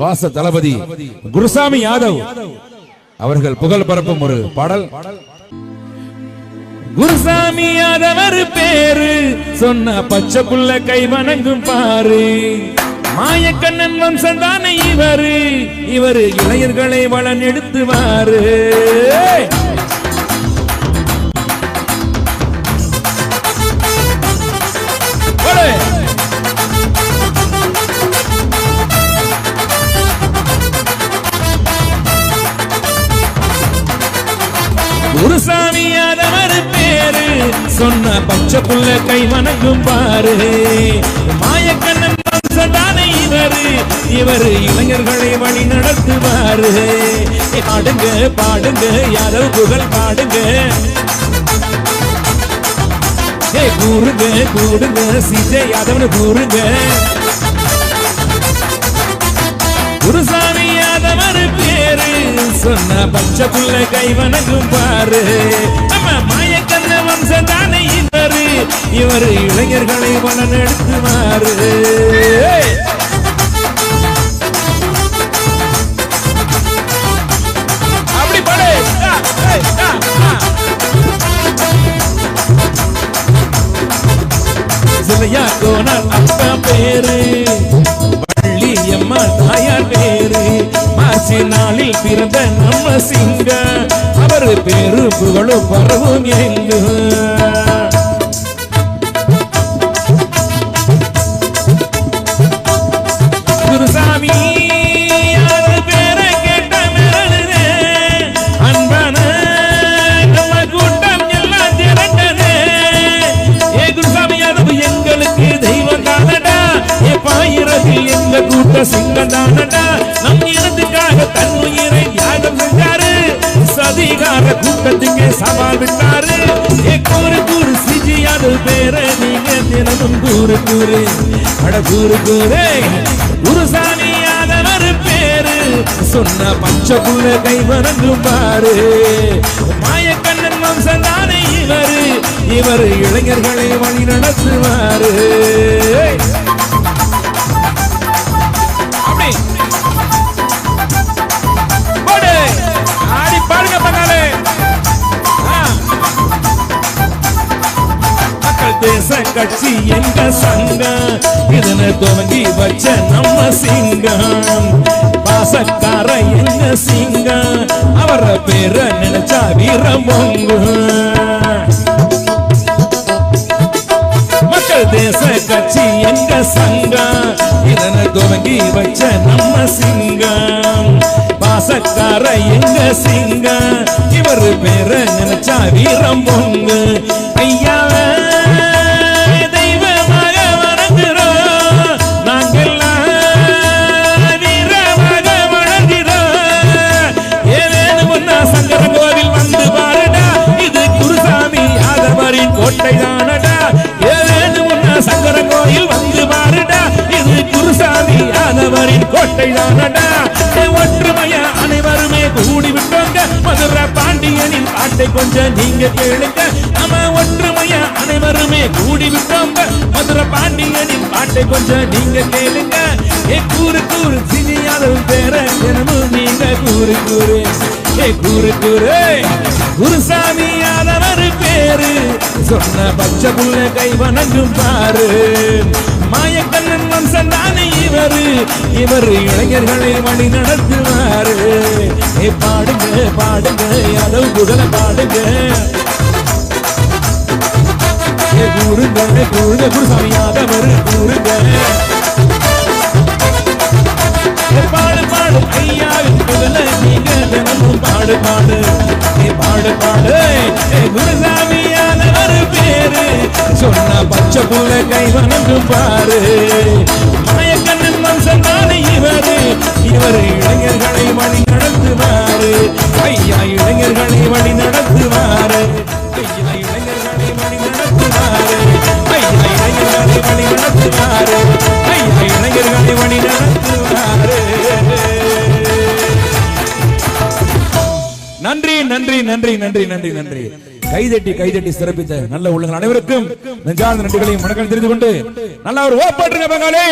பாச தளபதி குருசாமி யாதவ். அவர்கள் புகழ் பரப்பும் ஒரு பாடல். குருசாமி யாதவர் பேரு. சொன்ன பச்சை புள்ள கை வணங்கும் பாரு. மாயக்கண்ணன் வம்சம் தானே இவரு. இவரு இளைஞர்களை வளன் எடுத்துவாரு சொன்ன பச்சை புள்ள கை வணங்கும் பாரு. மாயக்கண்ணன் வம்சதானே இவரு. இவரு இளைஞர்களை வழி நடத்துவாரு. பாடுங்க பாடுங்க யாரோ புகழ் பாடுங்க. ஏ கூறுங்க கூடுங்க சிஜே யாதவனு கூறுங்க. குருசாமி யாதவர் பேரு. சொன்ன பச்சை புள்ள கை வணங்கும் பாரு. இவரு இளைஞர்களை வளன் எடுத்துவாரு அப்படி பாடு. ஆ, ஏய், ஆ, ஆ. சிலையா கோணல் அப்பா பேரு. வள்ளி அம்மா தாயார் பேரு. மாசி நாளில் பிறந்த நம்ம சிங்க. அவர் பேரு புகழும் பரவும் எங்கு? கூட்ட நம் இனத்துக்காக தன் உயிரை தியாகம் செஞ்சாரு. சதிகார கூட்டத்துக்கு சவால் விட்டாரு. கூறு கூறு சிஜி அது பேர. நீங்க தினமும் கூறு கூறு. அட கூறு கூறு. குருசாமியானவர் பேரு. சொன்ன பச்சை புள்ள கை வணங்கும் பாரு மாயக்கண்ணன் வம்சம் தானே இவரு. இவர் இளைஞர்களை வழி நடத்துவாரு. தேச கட்சி எங்க சங்கம் இதனை துவங்கி வச்ச நம்ம சிங்கம் பாசக்கார எங்க சிங்கம்? அவர பேர நினைச்சா வீரம் மக்கள் தேச கட்சி எங்க சங்கம் இதனை துவங்கி வச்ச நம்ம சிங்கம் பாசக்கார எங்க சிங்கம் இவர் பேர நினைச்சா வீரம் பொங்கு ஐயா யாதவரின் கோட்டை அனைவருமே கூடி விட்டோங்க. மதுரை பாண்டியனின் பாட்டை கொஞ்சம் நீங்க கேளுங்க. நம்ம ஒற்றுமையா? அனைவருமே கூடி விட்டோங்க. மதுரை பாண்டியனின் பாட்டை கொஞ்சம் நீங்க கேளுங்க. ஏ கூறு கூறு சினியாதவும் பேர தினமும் நீங்க கூறு கூறு. ஏ கூறு கூறு குருசாமி யாதவர் பேரு. சொன்ன பச்சை புள்ள கை வணங்கும் பாரு. மாயக்கண்ணன் வம்சம் தானே இவரு. இவர் இளைஞர்களை வழி நடத்துவாரு. ஏ பாடுங்க பாடுங்க யாதவ் புகழ பாடுங்க. கூறுங்க கூறுங்க குருசாமி யாதவர் கூறுங்க. பாடு பாடு ஐயாவின் புகழ நீங்க தினமும் பாடு பாடு. ஏ பாடு பாடு குருசாமி யாதவர் பேரு. சொன்ன பச்சை புள்ள கை வணங்கும் பாரு. மாயக்கண்ணன் மனுஷன் தானே இவரு இவர் இளைஞர்களை வழி நடத்துவாரு. ஐயா இளைஞர்களை வழி நடத்துவாரு. ஐயா இளைஞர்களை வழி நடத்துவாரு. ஐயா இளைஞர்களை வழி நடத்துவாரு. ஐயா இளைஞர்களை வழி நடத்துவாரு. நன்றி நன்றி நன்றி நன்றி நன்றி நன்றி. கைதட்டி கைதட்டி சிறப்பித்த நல்ல உள்ளங்கள் அனைவருக்கும் நெஞ்சார்ந்த நன்றிகளையும் வணக்கம் தெரிந்து கொண்டு நல்ல ஒரு ஓப்பாட்டுங்க பங்காளி